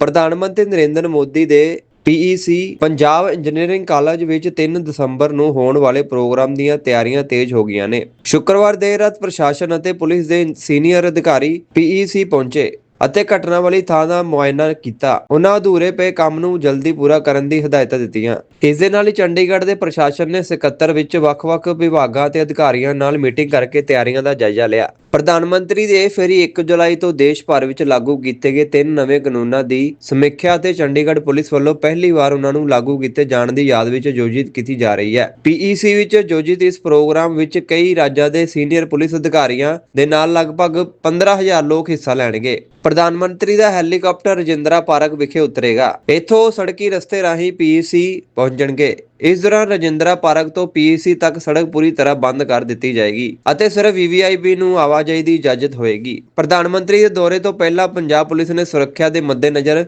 ਪ੍ਰਧਾਨ ਮੰਤਰੀ ਨਰਿੰਦਰ ਮੋਦੀ ਦੇ PEC ਪੰਜਾਬ ਇੰਜੀਨੀਅਰਿੰਗ ਕਾਲਜ ਵਿੱਚ 3 ਦਸੰਬਰ ਨੂੰ ਹੋਣ ਵਾਲੇ ਪ੍ਰੋਗਰਾਮ ਦੀਆਂ ਤਿਆਰੀਆਂ ਤੇਜ਼ ਹੋ ਗਈਆਂ ਨੇ। ਸ਼ੁੱਕਰਵਾਰ ਦੇਰ ਰਾਤ ਪ੍ਰਸ਼ਾਸਨ ਅਤੇ ਪੁਲਿਸ ਦੇ ਸੀਨੀਅਰ ਅਧਿਕਾਰੀ PEC ਪਹੁੰਚੇ ਅਤੇ ਘਟਨਾ ਵਾਲੀ ਥਾਂ ਦਾ ਮੁਆਇਨਾ ਕੀਤਾ। ਉਹਨਾਂ ਅਧੂਰੇ ਪਏ ਕੰਮ ਨੂੰ ਜਲਦੀ ਪੂਰਾ ਕਰਨ ਦੀ ਹਦਾਇਤਾਂ ਦਿੱਤੀਆਂ। ਇਸ ਦੇ ਨਾਲ ਹੀ ਚੰਡੀਗੜ੍ਹ ਦੇ ਪ੍ਰਸ਼ਾਸਨ ਨੇ ਸਕੱਤਰ ਵਿੱਚ ਵੱਖ-ਵੱਖ ਵਿਭਾਗਾਂ ਅਤੇ ਅਧਿਕਾਰੀਆਂ ਨਾਲ ਮੀਟਿੰਗ ਕਰਕੇ ਤਿਆਰੀਆਂ ਦਾ ਜਾਇਜ਼ਾ ਲਿਆ। ਪ੍ਰਧਾਨ ਮੰਤਰੀ ਦੇ ਫੇਰੀ 1 ਜੁਲਾਈ ਤੋਂ ਦੇਸ਼ ਭਰ ਵਿੱਚ ਲਾਗੂ ਕੀਤੇ ਗਏ ਤਿੰਨ ਨਵੇਂ ਕਾਨੂੰਨਾਂ ਦੀ ਸਮੀਖਿਆ ਅਤੇ ਚੰਡੀਗੜ੍ਹ ਪੁਲਿਸ ਵੱਲੋਂ ਪਹਿਲੀ ਵਾਰ ਉਹਨਾਂ ਨੂੰ ਲਾਗੂ ਕੀਤੇ ਜਾਣ ਦੀ ਯਾਦ ਵਿੱਚ ਆਯੋਜਿਤ ਕੀਤੀ ਜਾ ਰਹੀ ਹੈ। PEC ਵਿੱਚ ਆਯੋਜਿਤ ਇਸ ਪ੍ਰੋਗਰਾਮ ਵਿੱਚ ਕਈ ਰਾਜਾਂ ਦੇ ਸੀਨੀਅਰ ਪੁਲਿਸ ਅਧਿਕਾਰੀਆਂ ਦੇ ਨਾਲ ਲਗਭਗ 15000 ਲੋਕ ਹਿੱਸਾ ਲੈਣਗੇ। ਪ੍ਰਧਾਨ ਮੰਤਰੀ ਦਾ ਹੈਲੀਕਾਪਟਰ ਰਜਿੰਦਰਾ ਪਾਰਕ ਵਿਖੇ ਉਤਰੇਗਾ। ਇੱਥੋਂ ਸੜਕੀ ਰਸਤੇ ਰਾਹੀਂ PEC ਪਹੁੰਚਣਗੇ। ਇਸ ਦੌਰਾਨ ਰਜਿੰਦਰਾ ਪਾਰਕ ਤੋਂ PEC ਤੱਕ ਸੜਕ ਪੂਰੀ ਤਰ੍ਹਾਂ ਬੰਦ ਕਰ ਦਿੱਤੀ ਜਾਏਗੀ ਅਤੇ ਸਿਰਫ VVIP ਨੂੰ ਆਵਾਜਾਈ ਦੀ ਇਜਾਜ਼ਤ ਹੋਏਗੀ। ਪ੍ਰਧਾਨ ਮੰਤਰੀ ਦੇ ਦੌਰੇ ਤੋਂ ਪਹਿਲਾਂ ਪੰਜਾਬ ਪੁਲਿਸ ਨੇ ਸੁਰੱਖਿਆ ਦੇ ਮੱਦੇਨਜ਼ਰ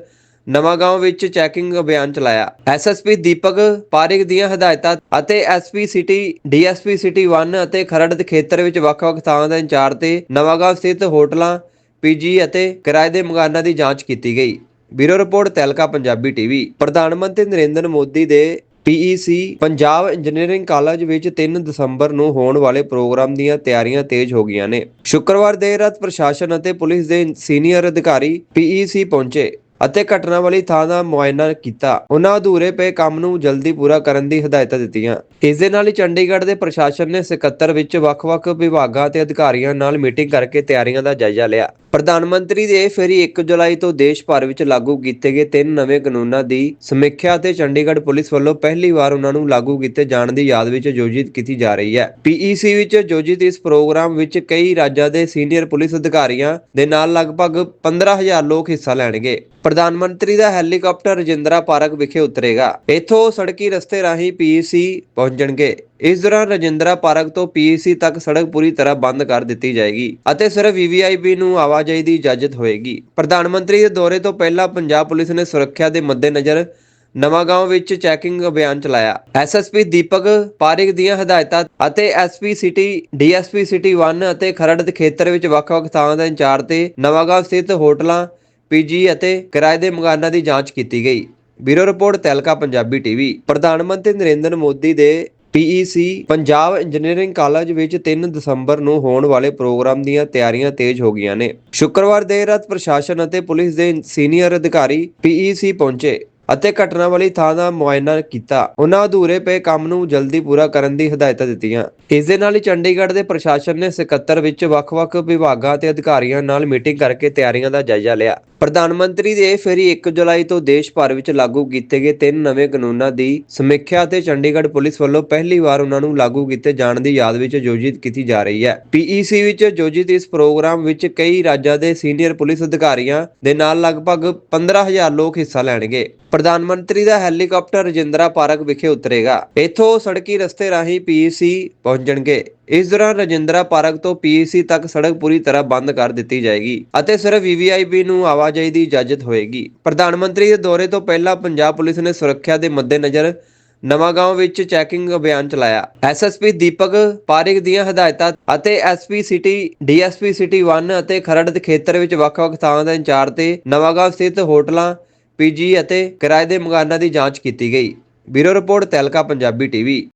ਨਵਾਂਗਾਂਵ ਵਿੱਚ ਚੈਕਿੰਗ ਅਭਿਆਨ ਚਲਾਇਆ। ਐਸਐਸਪੀ ਦੀਪਕ ਪਾਰਿਕ ਦੀਆਂ ਹਦਾਇਤਾਂ ਅਤੇ ਐਸਪੀ ਸਿਟੀ ਡੀਐਸਪੀ ਸਿਟੀ 1 ਅਤੇ ਖਰੜ ਦੇ ਖੇਤਰ ਵਿੱਚ ਵੱਖ-ਵੱਖ ਥਾਵਾਂ ਦਾ ਇੰਚਾਰਜ ਤੇ ਨਵਾਂਗਾਂਵ ਸਥਿਤ ਹੋਟਲਾਂ, ਪੀਜੀ ਅਤੇ ਕਿਰਾਏ ਦੇ ਮਕਾਨਾਂ ਦੀ ਜਾਂਚ ਕੀਤੀ ਗਈ। Bureau report Tehelka Punjabi TV ਪ੍ਰਧਾਨ ਮੰਤਰੀ ਨਰਿੰਦਰ ਮੋਦੀ ਦੇ PEC ਪੰਜਾਬ ਇੰਜੀਨੀਅਰਿੰਗ ਕਾਲਜ ਵਿੱਚ 3 ਦਸੰਬਰ ਨੂੰ ਹੋਣ ਵਾਲੇ ਪ੍ਰੋਗਰਾਮ ਦੀਆਂ ਤਿਆਰੀਆਂ ਤੇਜ਼ ਹੋ ਗਈਆਂ ਨੇ। ਸ਼ੁੱਕਰਵਾਰ ਦੇਰ ਰਾਤ ਪ੍ਰਸ਼ਾਸਨ ਅਤੇ ਪੁਲਿਸ ਦੇ ਸੀਨੀਅਰ ਅਧਿਕਾਰੀ PEC ਪਹੁੰਚੇ ਅਤੇ ਘਟਨਾ ਵਾਲੀ ਥਾਂ ਦਾ ਮੁਆਇਨਾ ਕੀਤਾ। ਉਹਨਾਂ ਅਧੂਰੇ ਪਏ ਕੰਮ ਨੂੰ ਜਲਦੀ ਪੂਰਾ ਕਰਨ ਦੀ ਹਦਾਇਤਾਂ ਦਿੱਤੀਆਂ। ਇਸ ਦੇ ਨਾਲ ਹੀ ਚੰਡੀਗੜ੍ਹ ਦੇ ਪ੍ਰਸ਼ਾਸਨ ਨੇ ਸਕੱਤਰ ਵਿੱਚ ਵੱਖ-ਵੱਖ ਵਿਭਾਗਾਂ ਤੇ ਅਧਿਕਾਰੀਆਂ ਨਾਲ ਮੀਟਿੰਗ ਕਰਕੇ ਤਿਆਰੀਆਂ ਦਾ ਜਾਇਜ਼ਾ ਲਿਆ। ਪ੍ਰਧਾਨ ਮੰਤਰੀ ਦੇ ਫੇਰੀ 1 ਜੁਲਾਈ ਤੋਂ ਦੇਸ਼ ਭਰ ਵਿੱਚ ਲਾਗੂ ਕੀਤੇ ਗਏ ਤਿੰਨ ਨਵੇਂ ਕਾਨੂੰਨਾਂ ਦੀ ਸਮੀਖਿਆ ਤੇ ਚੰਡੀਗੜ੍ਹ ਪੁਲਿਸ ਵੱਲੋਂ ਪਹਿਲੀ ਵਾਰ ਉਹਨਾਂ ਨੂੰ ਲਾਗੂ ਕੀਤੇ ਜਾਣ ਦੀ ਯਾਦ ਵਿੱਚ ਆਯੋਜਿਤ ਕੀਤੀ ਜਾ ਰਹੀ ਹੈ। PEC ਵਿੱਚ ਆਯੋਜਿਤ ਇਸ ਪ੍ਰੋਗਰਾਮ ਵਿੱਚ ਕਈ ਰਾਜਾਂ ਦੇ ਸੀਨੀਅਰ ਪੁਲਿਸ ਅਧਿਕਾਰੀਆਂ ਦੇ ਨਾਲ ਲਗਭਗ 15000 ਲੋਕ ਹਿੱਸਾ ਲੈਣਗੇ। ਪ੍ਰਧਾਨ ਮੰਤਰੀ ਦਾ ਹੈਲੀਕਾਪਟਰ ਰਜਿੰਦਰਾ ਪਾਰਕ ਵਿਖੇ ਉਤਰੇਗਾ। ਇੱਥੋਂ ਸੜਕੀ ਰਸਤੇ ਰਾਹੀਂ PEC ਪਹੁੰਚਣਗੇ ਇਸ ਦੌਰਾਨ ਰਜਿੰਦਰਾ ਪਾਰਕ ਤੋਂ PEC ਤੱਕ ਸੜਕ ਪੂਰੀ ਤਰ੍ਹਾਂ ਬੰਦ ਕਰ ਦਿੱਤੀ ਜਾਏਗੀ ਅਤੇ ਸਿਰਫ VVIP ਨੂੰ ਆਵਾਜਾਈ ਦੀ ਇਜਾਜ਼ਤ ਹੋਏਗੀ। ਪ੍ਰਧਾਨ ਮੰਤਰੀ ਦੇ ਦੌਰੇ ਤੋਂ ਪਹਿਲਾਂ ਪੰਜਾਬ ਪੁਲਿਸ ਨੇ ਸੁਰੱਖਿਆ ਦੇ ਮੱਦੇਨਜ਼ਰ ਨਵਾਂਗਾਂਵ ਵਿੱਚ ਚੈਕਿੰਗ ਅਭਿਆਨ ਚਲਾਇਆ। ਐਸਐਸਪੀ ਦੀਪਕ ਪਾਰਿਕ ਦੀਆਂ ਹਦਾਇਤਾਂ ਅਤੇ ਐਸਪੀ ਸਿਟੀ ਡੀਐਸਪੀ ਸਿਟੀ 1 ਅਤੇ ਖਰੜ ਦੇ ਖੇਤਰ ਵਿੱਚ ਵੱਖ-ਵੱਖ ਥਾਵਾਂ ਦਾ ਇੰਚਾਰਜ ਤੇ ਨਵਾਂਗਾਂਵ ਸਥਿਤ ਹੋਟਲਾਂ, ਪੀਜੀ ਅਤੇ ਕਿਰਾਏ ਦੇ ਮਕਾਨਾਂ ਦੀ ਜਾਂਚ ਕੀਤੀ ਗਈ। Bureau report, Tehelka Punjabi TV ਪ੍ਰਧਾਨ ਮੰਤਰੀ ਨਰਿੰਦਰ ਮੋਦੀ ਦੇ PEC ਪੰਜਾਬ ਇੰਜੀਨੀਅਰਿੰਗ ਕਾਲਜ ਵਿੱਚ 3 ਦਸੰਬਰ ਨੂੰ ਹੋਣ ਵਾਲੇ ਪ੍ਰੋਗਰਾਮ ਦੀਆਂ ਤਿਆਰੀਆਂ ਤੇਜ਼ ਹੋ ਗਈਆਂ ਨੇ। ਸ਼ੁੱਕਰਵਾਰ ਦੇਰ ਰਾਤ ਪ੍ਰਸ਼ਾਸਨ ਅਤੇ ਪੁਲਿਸ ਦੇ ਸੀਨੀਅਰ ਅਧਿਕਾਰੀ PEC ਪਹੁੰਚੇ ਅਤੇ ਘਟਨਾ ਵਾਲੀ ਥਾਂ ਦਾ ਮੁਆਇਨਾ ਕੀਤਾ। ਉਹਨਾਂ ਅਧੂਰੇ ਪਏ ਕੰਮ ਨੂੰ ਜਲਦੀ ਪੂਰਾ ਕਰਨ ਦੀ ਹਦਾਇਤਾਂ ਦਿੱਤੀਆਂ। ਇਸ ਦੇ ਨਾਲ ਹੀ ਚੰਡੀਗੜ੍ਹ ਦੇ ਪ੍ਰਸ਼ਾਸਨ ਨੇ ਸਕੱਤਰ ਵਿੱਚ ਵੱਖ-ਵੱਖ ਵਿਭਾਗਾਂ ਤੇ ਅਧਿਕਾਰੀਆਂ ਨਾਲ ਮੀਟਿੰਗ ਕਰਕੇ ਤਿਆਰੀਆਂ ਦਾ ਜਾਇਜ਼ਾ ਲਿਆ। ਪ੍ਰਧਾਨ ਮੰਤਰੀ ਦੇ ਫੇਰੀ 1 ਜੁਲਾਈ ਤੋਂ ਦੇਸ਼ ਭਰ ਵਿੱਚ ਲਾਗੂ ਕੀਤੇ ਗਏ ਤਿੰਨ ਨਵੇਂ ਕਾਨੂੰਨਾਂ ਦੀ ਸਮੀਖਿਆ ਤੇ ਚੰਡੀਗੜ੍ਹ ਪੁਲਿਸ ਵੱਲੋਂ ਪਹਿਲੀ ਵਾਰ ਉਹਨਾਂ ਨੂੰ ਲਾਗੂ ਕੀਤੇ ਜਾਣ ਦੀ ਯਾਦ ਵਿੱਚ ਆਯੋਜਿਤ ਕੀਤੀ ਜਾ ਰਹੀ ਹੈ। PEC ਵਿੱਚ ਆਯੋਜਿਤ ਇਸ ਪ੍ਰੋਗਰਾਮ ਵਿੱਚ ਕਈ ਰਾਜਾਂ ਦੇ ਸੀਨੀਅਰ ਪੁਲਿਸ ਅਧਿਕਾਰੀਆਂ ਦੇ ਨਾਲ ਲਗਭਗ 15000 ਲੋਕ ਹਿੱਸਾ ਲੈਣਗੇ। ਪ੍ਰਧਾਨ ਮੰਤਰੀ ਦਾ ਹੈਲੀਕਾਪਟਰ ਰਜਿੰਦਰਾ ਪਾਰਕ ਵਿਖੇ ਉਤਰੇਗਾ। ਇੱਥੋਂ ਸੜਕੀ ਰਸਤੇ ਰਾਹੀਂ PEC ਪਹੁੰਚਣਗੇ ਇਸ ਦੌਰਾਨ ਰਜਿੰਦਰਾ ਪਾਰਕ ਤੋਂ PEC ਤੱਕ ਸੜਕ ਪੂਰੀ ਤਰ੍ਹਾਂ ਬੰਦ ਕਰ ਦਿੱਤੀ ਜਾਏਗੀ ਅਤੇ ਸਿਰਫ VVIP ਨੂੰ ਆਵਾਜਾਈ ਦੀ ਇਜਾਜ਼ਤ ਹੋਏਗੀ। ਪ੍ਰਧਾਨ ਮੰਤਰੀ ਦੇ ਦੌਰੇ ਤੋਂ ਪਹਿਲਾਂ ਪੰਜਾਬ ਪੁਲਿਸ ਨੇ ਸੁਰੱਖਿਆ ਦੇ ਮੱਦੇਨਜ਼ਰ ਨਵਾਂਗਾਂਵ ਵਿੱਚ ਚੈਕਿੰਗ ਅਭਿਆਨ ਚਲਾਇਆ। ਐਸਐਸਪੀ ਦੀਪਕ ਪਾਰਿਕ ਦੀਆਂ ਹਦਾਇਤਾਂ ਅਤੇ ਐਸਪੀ ਸਿਟੀ ਡੀਐਸਪੀ ਸਿਟੀ 1 ਅਤੇ ਖਰੜ ਦੇ ਖੇਤਰ ਵਿੱਚ ਵੱਖ-ਵੱਖ ਥਾਵਾਂ ਦਾ ਇੰਚਾਰਜ ਤੇ ਨਵਾਂਗਾਂਵ ਸਥਿਤ ਹੋਟਲਾਂ, ਪੀਜੀ ਅਤੇ ਕਿਰਾਏ ਦੇ ਮਕਾਨਾਂ ਦੀ ਜਾਂਚ ਕੀਤੀ ਗਈ। Bureau report Tehelka Punjabi TV.